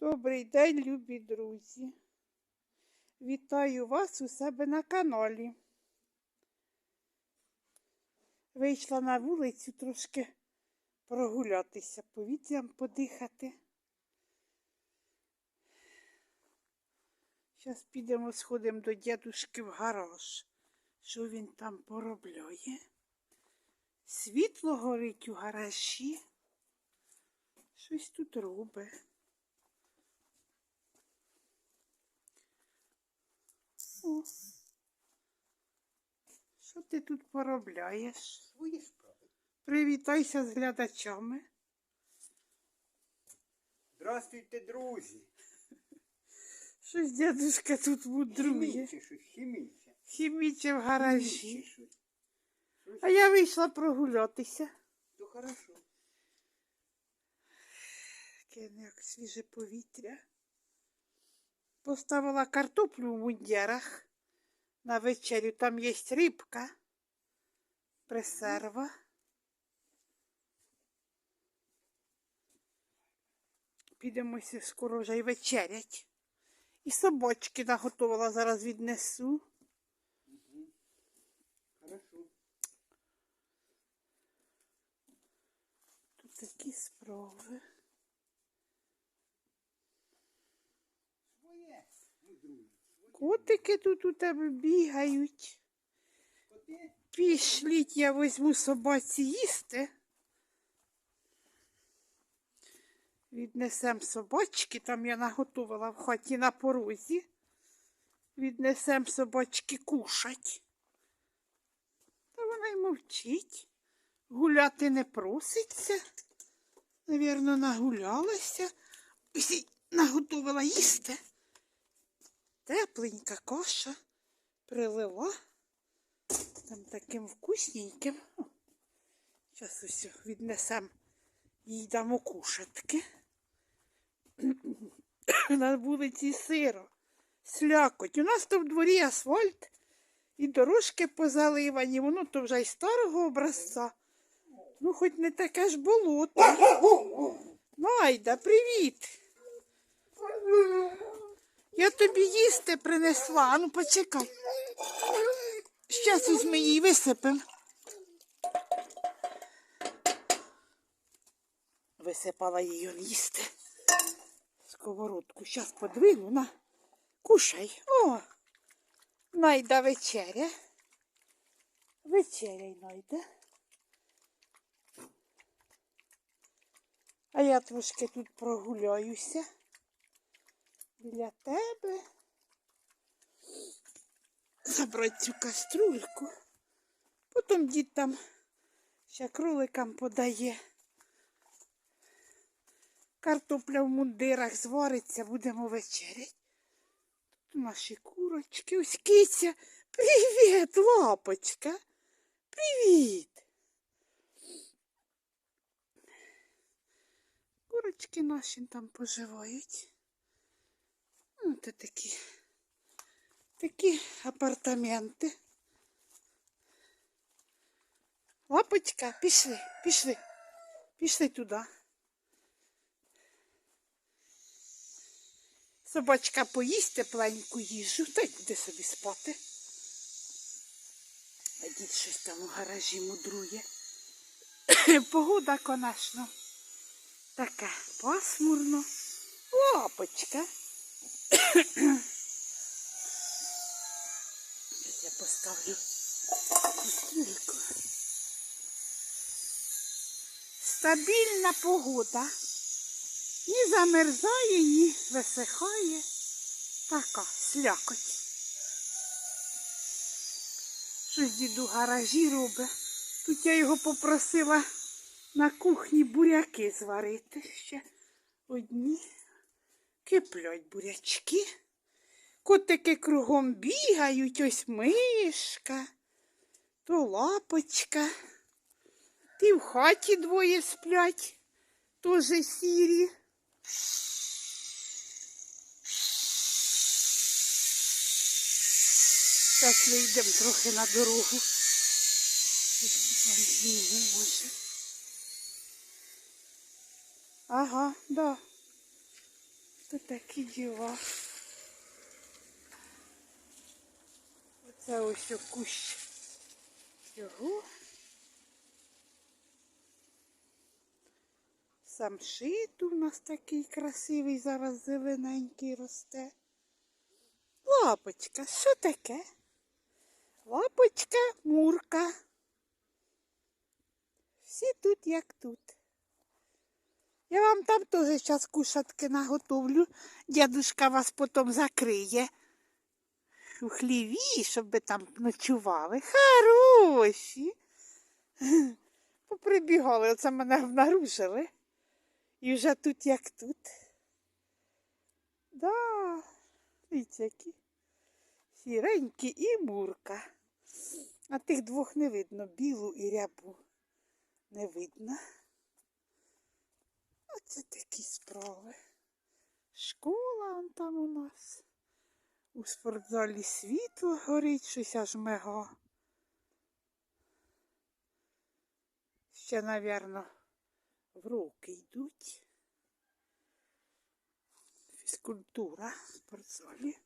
Добрий день, любі друзі. Вітаю вас у себе на каналі. Вийшла на вулицю трошки прогулятися, повітрям подихати. Зараз підемо сходимо до дядушки в гараж. Що він там поробляє? Світло горить у гаражі. Щось тут робить. О, що ти тут поробляєш? Свої справи. Привітайся з глядачами. Здравствуйте, друзі. Щось дядушка тут мудрує. Хіміче щось, хіміче. Хіміче в гаражі. Хіміче щось. Щось, А я вийшла прогулятися. то хорошо. Таке ну, як свіже повітря. Поставила картоплю в мундірах на вечерю. Там є рибка, пресерва. Підемося скоро вже й вечерять. І собачки наготовила, зараз віднесу. Хорошо. Тут такі справи. Котики тут у тебе бігають. Пішліть, я візьму собаці їсти. Віднесем собачки, там я наготовила в хаті на порозі. Віднесем собачки кушать. Та вона й мовчить. Гуляти не проситься. Навірно, нагулялася. Наготовила їсти. Тепленька каша прилила. Там таким вкусненьким. Зараз ось віднесем їй дамо кушатки. На вулиці сиро, слякоть. У нас то в дворі асфальт і дорожки позаливані, воно то вже й старого образця. Ну, хоч не таке ж болото. Найда, привіт. Я тобі їсти принесла, а ну почекай. Щас візьми її висипем. Висипала її їсти. Сковородку. Щас подвину на. Кушай. О! Найда вечеря. Вечеряй найда. А я трошки тут прогуляюся. Біля тебе забрати цю каструльку. Потім дід там ще кроликам подає. Картопля в мундирах звариться, будемо вечерять. Тут наші курочки, ось киця. Привіт, лапочка. Привіт. Курочки наші там поживають. Ну, це такі такі апартаменти. Лапочка, пішли, пішли, пішли туди. Собачка поїсть тепленьку їжу, та й буде собі спати. А дід щось там у гаражі мудрує. Погода, конечно, така пасмурно. Лапочка. Зараз я поставлю кастрюльку. Стабільна погода. Ні замерзає, ні висихає. Така слякоть. Щось діду гаражі робить. Тут я його попросила на кухні буряки зварити ще одні. Киплять бурячки. Котики кругом бігають, ось мишка, то лапочка. Ти в хаті двоє сплять, теж сірі. Зараз вийдемо трохи на дорогу. Ага, да. То такі діла. Оце ось кущ цього. Самшит у нас такий красивий, зараз зелененький росте. Лапочка, що таке? Лапочка, мурка. Всі тут, як тут. Я вам там теж зараз кушатки наготовлю. Дядушка вас потім закриє у хліві, щоб ви там ночували. Хороші. Поприбігали, оце мене обнаружили. І вже тут як тут. Да, дивіться, які сіренькі і мурка. А тих двох не видно, білу і рябу не видно. Оце такі справи. Школа он там у нас. У спортзалі світло горить, щось аж мега. Ще, напевно, в руки йдуть. Фізкультура в спортзалі.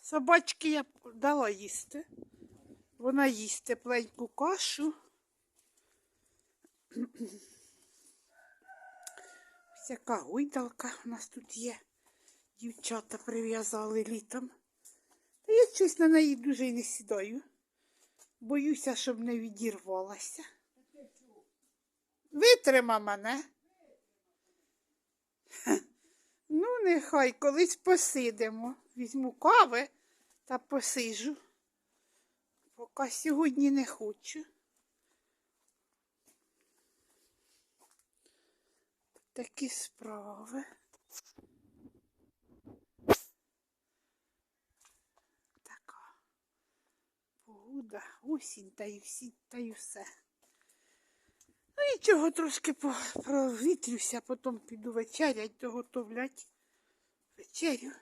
Собачки я дала їсти. Вона їсть тепленьку кашу. Ось яка гойдалка у нас тут є. Дівчата прив'язали літом. Та я щось на неї дуже й не сідаю. Боюся, щоб не відірвалася. Витрима мене. Ну, нехай колись посидимо. Візьму кави та посижу. Поки сьогодні не хочу. Такі справи. Така погода, осінь та й всі, та й все. Ну нічого, трошки по- провітрюся, потім піду вечерять, доготовлять вечерю.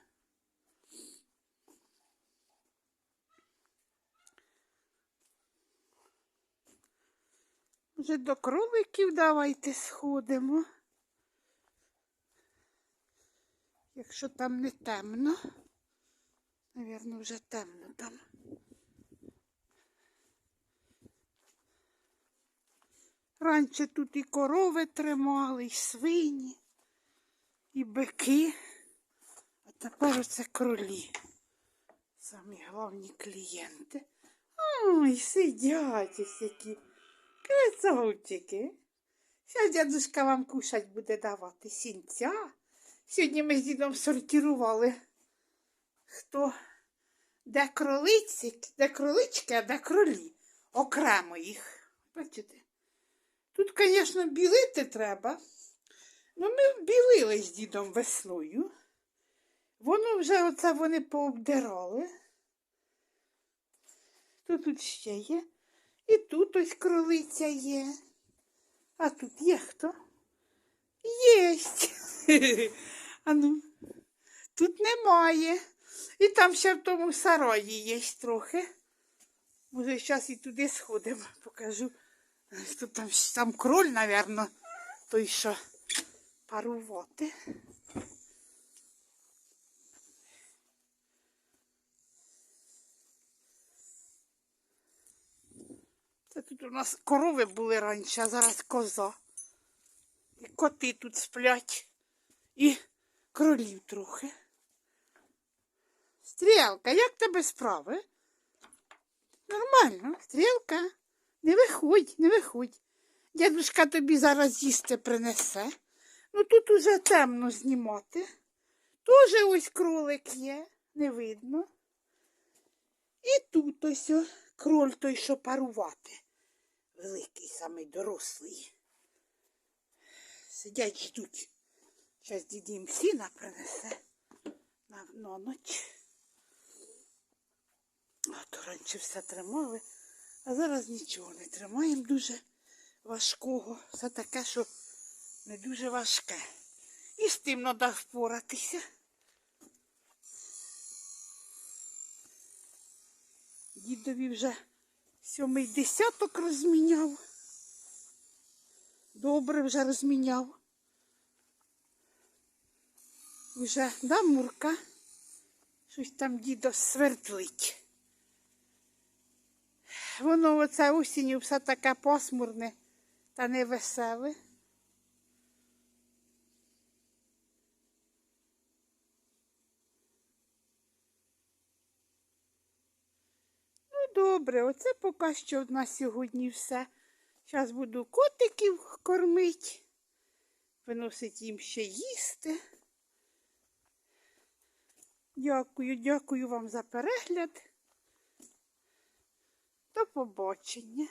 Вже до кроликів давайте сходимо. Якщо там не темно. Навірно, вже темно там. Раніше тут і корови тримали, і свині, і бики. А тепер оце кролі. Самі головні клієнти. Ой, сидять ось які. Красавчики. Зараз дядушка вам кушать буде давати сінця. Сьогодні ми з дідом сортирували, хто де кролиці, де кролички, а де кролі. Окремо їх. Бачите? Тут, звісно, білити треба. Ну, ми білили з дідом весною. Воно вже оце вони пообдирали. То тут ще є. І тут ось кролиця є. А тут є хто? Єсть. А ну, тут немає. І там ще в тому сараї є трохи. Може, зараз і туди сходимо, покажу. Тут там, там кроль, напевно, той, що парувати. У нас корови були раніше, а зараз коза. І коти тут сплять. І кролів трохи. Стрілка, як тебе справи? Нормально, стрілка. Не виходь, не виходь. Дядушка тобі зараз їсти принесе. Ну тут уже темно знімати. Тоже ось кролик є, не видно. І тут ось кроль той, що парувати. Великий, самий дорослий. Сидять, ждуть. Зараз дід їм сіна принесе на, на ніч. А то раніше все тримали, а зараз нічого не тримаємо дуже важкого. Все таке, що не дуже важке. І з тим треба впоратися. Дідові вже Сьомий десяток розміняв. Добре вже розміняв. Вже, да, Мурка? Щось там дідо свердлить. Воно оце осінню все таке пасмурне та невеселе. Ну, добре, оце поки що на сьогодні все. Зараз буду котиків кормити, виносити їм ще їсти. Дякую, дякую вам за перегляд. До побачення.